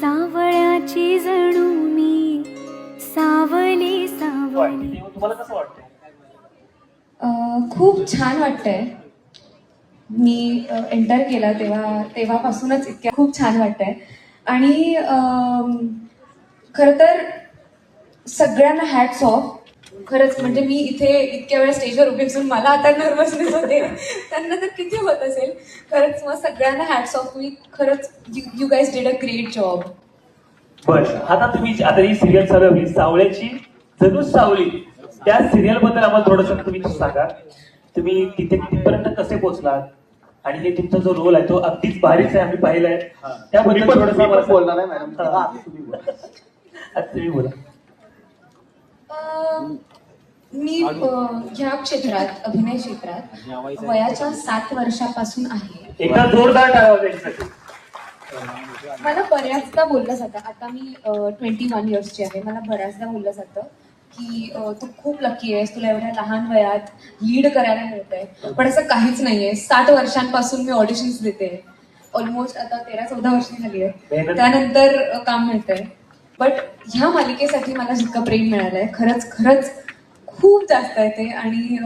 सावळ्याची जणू मी. सावली सावली. तुम्हाला कसं वाटतंय? अं, खूप छान वाटतंय. मी एंटर केला तेव्हा तेव्हापासूनच इतक्या खूप छान वाटतंय. आणि अं, खरं तर सगळ्यांना हॅट्स ऑफ खरंच म्हणजे मी इथे इतक्या वेळा स्टेजवर उभी असून मला आता नर्वसनेस होते त्यांना तर किती होत असेल? खरंच मग सगळ्यांना हॅट्स ऑफ मी खरंच you guys did a great job बर आता तुम्ही आता ही सिरियल चालवली सावळ्याची जणू सावली. त्या सिरियलबद्दल आम्हाला थोडस तुम्ही सांगा. तुम्ही तिथे तिथपर्यंत कसे पोहोचलात? आणि हे तुमचा जो रोल आहे तो अगदीच भारीच आहे आम्ही पाहिलाय. त्याबद्दल थोडंसं. बोलणार आहे मॅडम. तुम्ही बोला. मी ह्या क्षेत्रात अभिनय क्षेत्रात वयाच्या सात वर्षापासून आहे. एकदा जोरदार मला बऱ्याचदा बोललं जातं आता मी ट्वेंटी वन इयर्सची आहे मला बऱ्याचदा बोललं जातं की तू खूप लकी आहेस तुला एवढ्या लहान वयात लीड करायला मिळतंय. पण असं काहीच नाहीये. साठ वर्षांपासून मी ऑडिशन्स देते. ऑलमोस्ट आता तेरा चौदा वर्ष झाली आहे. त्यानंतर काम मिळतंय. बट ह्या मालिकेसाठी मला जितकं प्रेम मिळालंय खरंच खरंच खूप जास्त आहे ते. आणि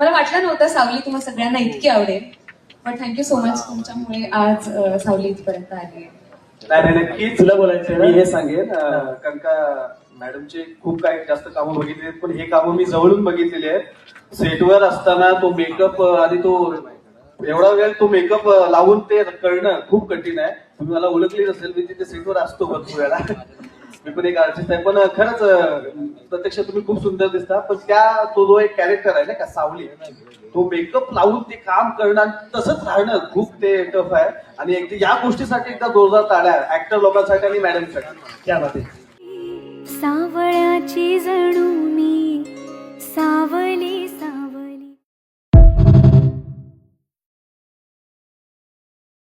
मला वाटलं नव्हतं सावली तुम्हा सगळ्यांना इतकी आवडेल. पण थँक्यू सो मच तुमच्यामुळे आज सावली इथपर्यंत आली आहे. नाही नक्कीच. तुला बोलायचं मी हे सांगेन का मॅडमचे खूप काही जास्त कामं बघितली आहेत पण हे कामं मी जवळून बघितलेली आहेत. सेटवर असताना तो मेकअप आणि तो एवढा वेळ तो मेकअप लावून ते करणं खूप कठीण आहे. तुम्ही मला ओळखली नसेल मी तिथे सेटवर असतो भरपूर वेळा. मी पण एक आर्टिस्ट आहे. पण खरंच प्रत्यक्ष तुम्ही खूप सुंदर दिसता. पण त्या तो जो एक कॅरेक्टर आहे ना का सावली तो मेकअप लावून ते काम करणं आणि तसंच राहणं खूप ते टफ आहे. आणि एकदा या गोष्टीसाठी एकदा जोरदार टाळ्या ऍक्टर लोकांसाठी आणि मॅडमसाठी आहे सावळ्याची जणू